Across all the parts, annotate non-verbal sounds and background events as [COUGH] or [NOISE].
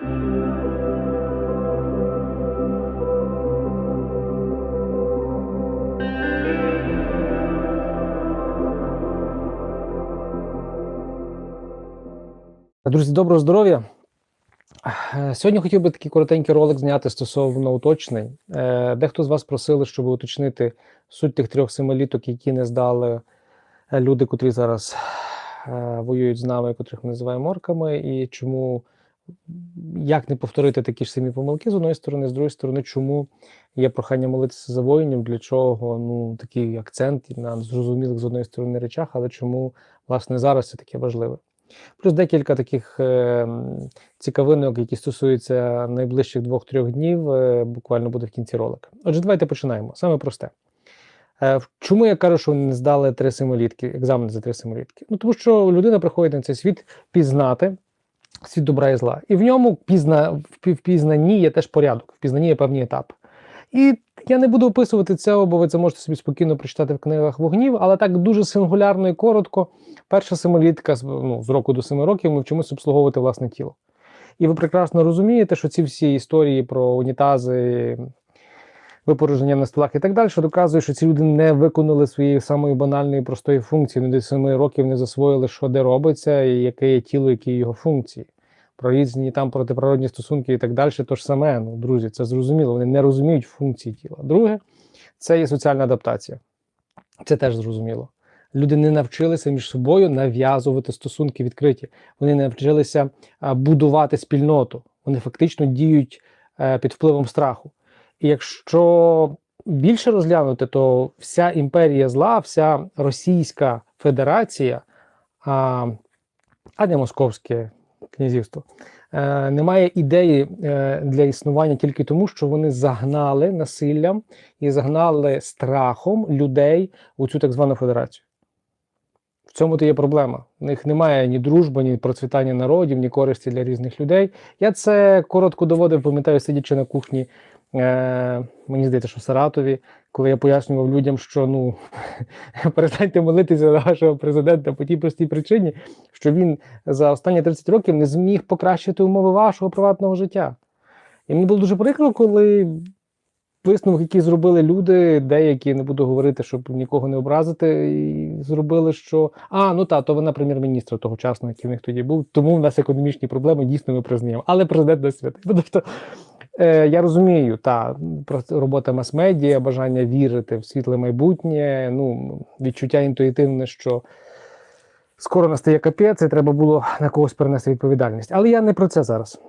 Друзі, доброго здоров'я. Е, Сьогодні хотів би такий коротенький ролик зняти стосовно уточнень. Е, Дехто з вас просили, щоб уточнити суть тих трьох семиліток, які не здали е, люди, котрі зараз воюють з нами, котрих ми називаємо орками, і чому як не повторити такі ж самі помилки з одної сторони, з другої сторони, чому є прохання молитися за воїнів, для чого ну такий акцент на зрозумілих з одної сторони речах, але чому власне зараз це таке важливе. Плюс декілька таких е, цікавинок, які стосуються найближчих двох-трьох днів, е, буквально буде в кінці ролика. Отже, давайте починаємо. Саме просте. Е, чому я кажу, що не здали три семилітки, екзамен за три семилітки? Ну, тому що людина приходить на цей світ пізнати світ добра і зла. І в ньому пізна, в пізнанні є теж порядок, в пізнанні є певні етапи. І я не буду описувати цього, бо ви це можете собі спокійно прочитати в книгах вогнів, але так дуже сингулярно і коротко. Перша семилітка ну, з року до семи років ми вчимося обслуговувати власне тіло. І ви прекрасно розумієте, що ці всі історії про унітази, випорожнення на столах і так далі, що доказує, що ці люди не виконали своєї самої банальної простої функції. Вони до семи років не засвоїли, що де робиться, і яке є тіло, які його функції. Про різні там протиприродні стосунки і так далі, то ж саме, ну, друзі, це зрозуміло. Вони не розуміють функції тіла. Друге, це є соціальна адаптація. Це теж зрозуміло. Люди не навчилися між собою нав'язувати стосунки відкриті. Вони не навчилися будувати спільноту. Вони фактично діють е, під впливом страху. І якщо більше розглянути, то вся імперія зла, вся Російська Федерація, а, а не Московське князівство, е, не має ідеї е, для існування тільки тому, що вони загнали насиллям і загнали страхом людей у цю так звану федерацію. В цьому то є проблема. В них немає ні дружби, ні процвітання народів, ні користі для різних людей. Я це коротко доводив, пам'ятаю, сидячи на кухні. Е, мені здається, що в Саратові, коли я пояснював людям, що ну [LAUGHS] перестаньте молитися за вашого президента по тій простій причині, що він за останні 30 років не зміг покращити умови вашого приватного життя. І мені було дуже прикро, коли висновок, який зробили люди, деякі не буду говорити, щоб нікого не образити, і зробили, що а, ну та, то вона прем'єр-міністра тогочасного, який в них тоді був, тому в нас економічні проблеми дійсно ми признаємо. Але президент не святий. Е, я розумію, та робота мас-медіа, бажання вірити в світле майбутнє, ну, відчуття інтуїтивне, що скоро настає капець, і треба було на когось перенести відповідальність. Але я не про це зараз.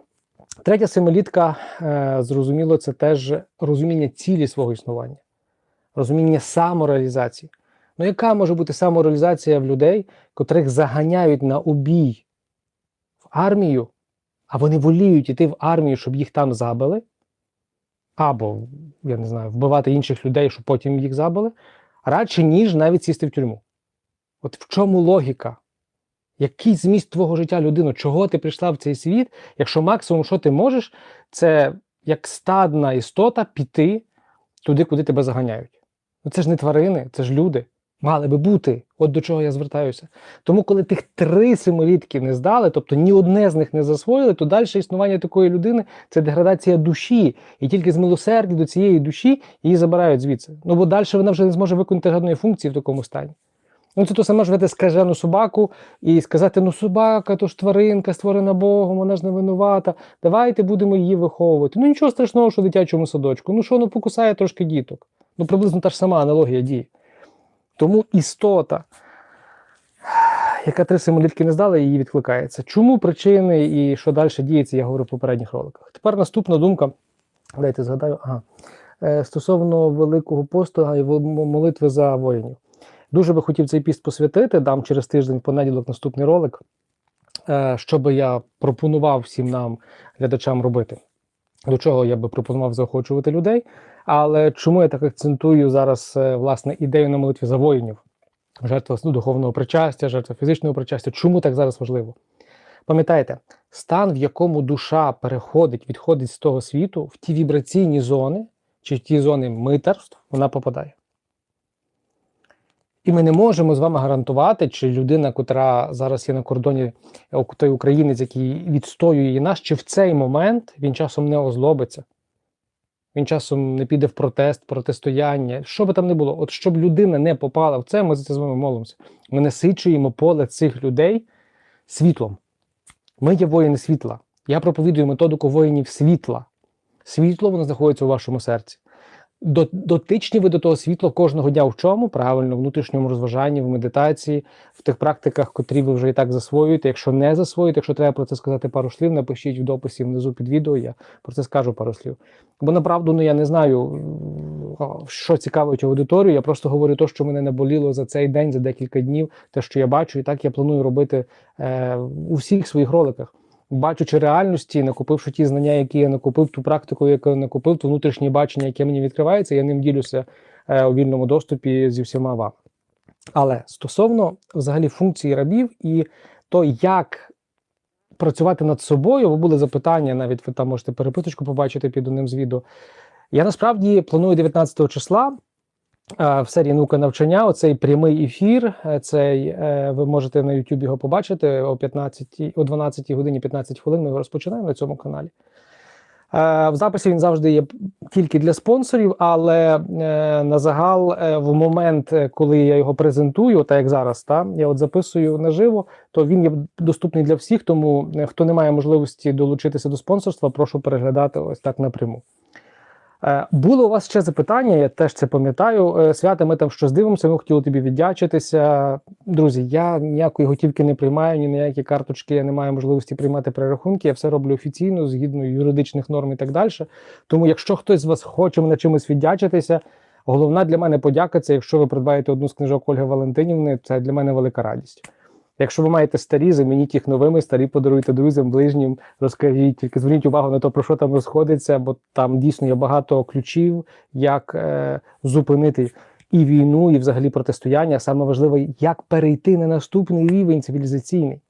Третя семилітка, е, зрозуміло, це теж розуміння цілі свого існування, розуміння самореалізації. Ну, яка може бути самореалізація в людей, котрих заганяють на убій в армію, а вони воліють іти в армію, щоб їх там забили, або, я не знаю, вбивати інших людей, щоб потім їх забили, радше, ніж навіть сісти в тюрму. От в чому логіка? Який зміст твого життя, людино? Чого ти прийшла в цей світ, якщо максимум, що ти можеш, це як стадна істота піти туди, куди тебе заганяють. Ну це ж не тварини, це ж люди. Мали би бути. От до чого я звертаюся. Тому, коли тих три семилітки не здали, тобто ні одне з них не засвоїли, то далі існування такої людини це деградація душі. І тільки з милосердя до цієї душі її забирають звідси. Ну бо далі вона вже не зможе виконати жодної функції в такому стані. Ну, це то саме ж взяти скажену собаку і сказати: ну, собака, то ж тваринка, створена Богом, вона ж не винувата. Давайте будемо її виховувати. Ну нічого страшного, що в дитячому садочку. Ну що, ну покусає трошки діток. Ну, приблизно та ж сама аналогія дії. Тому істота, яка три семилітки не здала, її відкликається. Чому причини і що далі діється, я говорю в попередніх роликах. Тепер наступна думка. Дайте згадаю, ага. Е, стосовно Великого посту і молитви за воїнів. Дуже би хотів цей піст посвятити, дам через тиждень понеділок наступний ролик, е, що би я пропонував всім нам, глядачам, робити. До чого я би пропонував заохочувати людей. Але чому я так акцентую зараз е, власне ідею на молитві за воїнів? Жертва ну, духовного причастя, жертва фізичного причастя. Чому так зараз важливо? Пам'ятайте, стан, в якому душа переходить, відходить з того світу, в ті вібраційні зони, чи в ті зони митерств, вона попадає. І ми не можемо з вами гарантувати, чи людина, котра зараз є на кордоні, той українець, який відстоює нас, чи в цей момент він часом не озлобиться. Він часом не піде в протест, протистояння, що би там не було. От щоб людина не попала в це, ми за це з вами молимося. Ми насичуємо поле цих людей світлом. Ми є воїни світла. Я проповідую методику воїнів світла. Світло воно знаходиться у вашому серці. До- Дотичні ви до того світла кожного дня в чому? Правильно, в внутрішньому розважанні, в медитації, в тих практиках, котрі ви вже і так засвоюєте. Якщо не засвоюєте, якщо треба про це сказати пару слів, напишіть в дописі внизу під відео, я про це скажу пару слів. Бо направду ну я не знаю, що цікавить аудиторію. Я просто говорю те, що мене наболіло за цей день, за декілька днів, те, що я бачу, і так я планую робити е, у всіх своїх роликах. Бачучи реальності, накопивши ті знання, які я накопив, ту практику, яку я накопив, то внутрішнє бачення, яке мені відкривається, я ним ділюся е, у вільному доступі зі всіма вами. Але стосовно взагалі функції рабів і то, як працювати над собою, бо були запитання, навіть ви там можете переписочку побачити під одним з відео. Я насправді планую 19 числа в серії наука навчання. Оцей прямий ефір. е, Цей е, ви можете на YouTube його побачити о 15, о 12 годині 15 хвилин. Ми його розпочинаємо на цьому каналі. Е, В записі він завжди є тільки для спонсорів, але на загал, в момент, коли я його презентую, так як зараз, та, я от записую наживо, то він є доступний для всіх. Тому хто не має можливості долучитися до спонсорства, прошу переглядати ось так напряму. Е, Було у вас ще запитання, я теж це пам'ятаю. Е, Свята, ми там щось дивимося, ми хотіли тобі віддячитися. Друзі, я ніякої готівки не приймаю, ні ніякі карточки, я не маю можливості приймати перерахунки. Я все роблю офіційно, згідно юридичних норм і так далі. Тому, якщо хтось з вас хоче мене чимось віддячитися, головна для мене подяка це, якщо ви придбаєте одну з книжок Ольги Валентинівни, це для мене велика радість. Якщо ви маєте старі, замініть їх новими, старі подаруйте друзям, ближнім, розкажіть, тільки зверніть увагу на те, про що там розходиться, бо там дійсно є багато ключів, як е, зупинити і війну, і взагалі протистояння. Саме важливе, як перейти на наступний рівень цивілізаційний.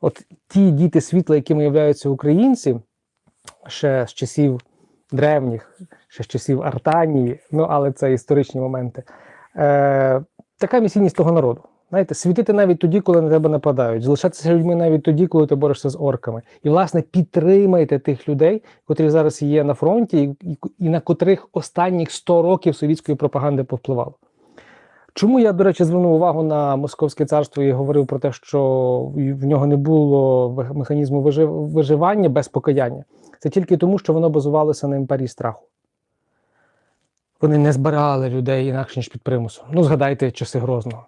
От ті діти світла, якими являються українці, ще з часів древніх, ще з часів Артанії, ну але це історичні моменти. Е, така місійність того народу. Знаєте, світити навіть тоді, коли на тебе нападають, залишатися людьми навіть тоді, коли ти борешся з орками. І, власне, підтримайте тих людей, котрі зараз є на фронті, і, на котрих останніх 100 років совітської пропаганди повпливало. Чому я, до речі, звернув увагу на Московське царство і говорив про те, що в нього не було механізму виживання без покаяння? Це тільки тому, що воно базувалося на імперії страху. Вони не збирали людей інакше, ніж під примусом. Ну, згадайте часи Грозного.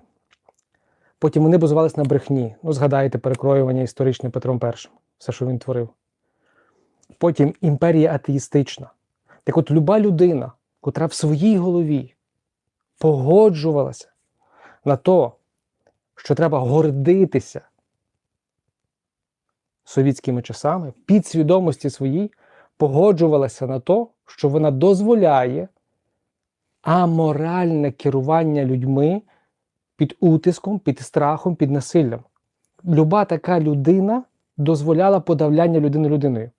Потім вони базувалися на брехні. Ну, згадайте перекроювання історичне Петром І, все, що він творив. Потім імперія атеїстична. Так от, люба людина, котра в своїй голові погоджувалася на то, що треба гордитися совітськими часами, підсвідомості своїй погоджувалася на то, що вона дозволяє аморальне керування людьми під утиском, під страхом, під насиллям. Люба така людина дозволяла подавляння людини людиною.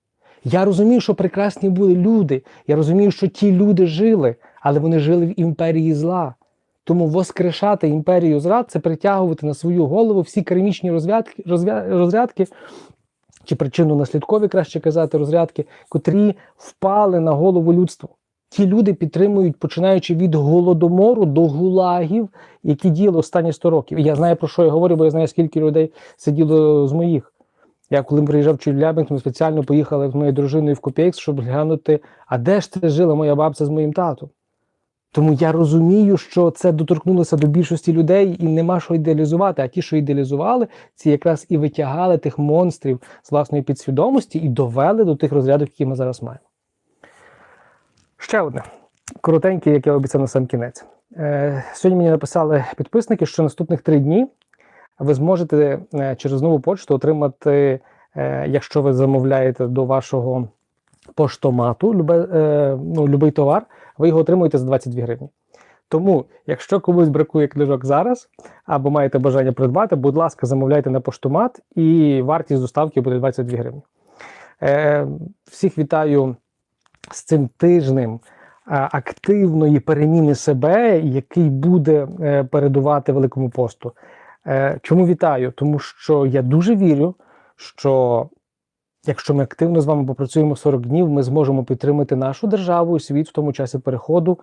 Я розумію, що прекрасні були люди. Я розумію, що ті люди жили, але вони жили в імперії зла. Тому воскрешати імперію зла це притягувати на свою голову всі кармічні розв'язки, розв'я- розрядки, чи причинно-наслідкові, краще казати, розрядки, котрі впали на голову людству. Ті люди підтримують, починаючи від голодомору до гулагів, які діяли останні 100 років. І я знаю, про що я говорю, бо я знаю, скільки людей сиділо з моїх. Я коли приїжджав в Челябинськ, ми спеціально поїхали з моєю дружиною в Копейськ, щоб глянути, а де ж це жила моя бабця з моїм татом. Тому я розумію, що це доторкнулося до більшості людей і нема що ідеалізувати. А ті, що ідеалізували, ці якраз і витягали тих монстрів з власної підсвідомості і довели до тих розрядів, які ми зараз маємо. Ще одне коротеньке, як я обіцяв на сам кінець. Е, сьогодні мені написали підписники, що наступних три дні ви зможете е, через нову почту отримати, е, якщо ви замовляєте до вашого поштомату любе, ну, любий товар, ви його отримуєте за 22 гривні. Тому, якщо комусь бракує книжок зараз, або маєте бажання придбати, будь ласка, замовляйте на поштомат, і вартість доставки буде 22 гривні. Всіх вітаю з цим тижнем активної переміни себе, який буде е, передувати Великому посту. Е, Чому вітаю? Тому що я дуже вірю, що якщо ми активно з вами попрацюємо 40 днів, ми зможемо підтримати нашу державу і світ в тому часі переходу,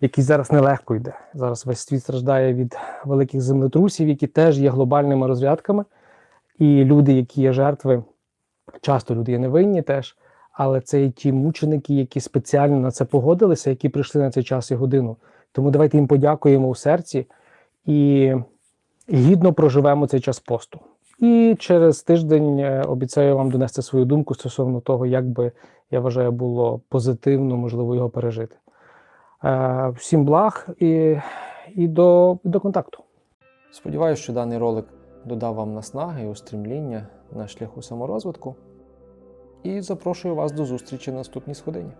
який зараз нелегко йде. Зараз весь світ страждає від великих землетрусів, які теж є глобальними розрядками. І люди, які є жертви, часто люди є невинні теж, але це і ті мученики, які спеціально на це погодилися, які прийшли на цей час і годину. Тому давайте їм подякуємо у серці і гідно проживемо цей час посту. І через тиждень е, обіцяю вам донести свою думку стосовно того, як би я вважаю, було позитивно, можливо, його пережити. Е, Всім благ і, і до, до контакту. Сподіваюся, що даний ролик додав вам наснаги і устремління на шляху саморозвитку. І запрошую вас до зустрічі на наступній сходині.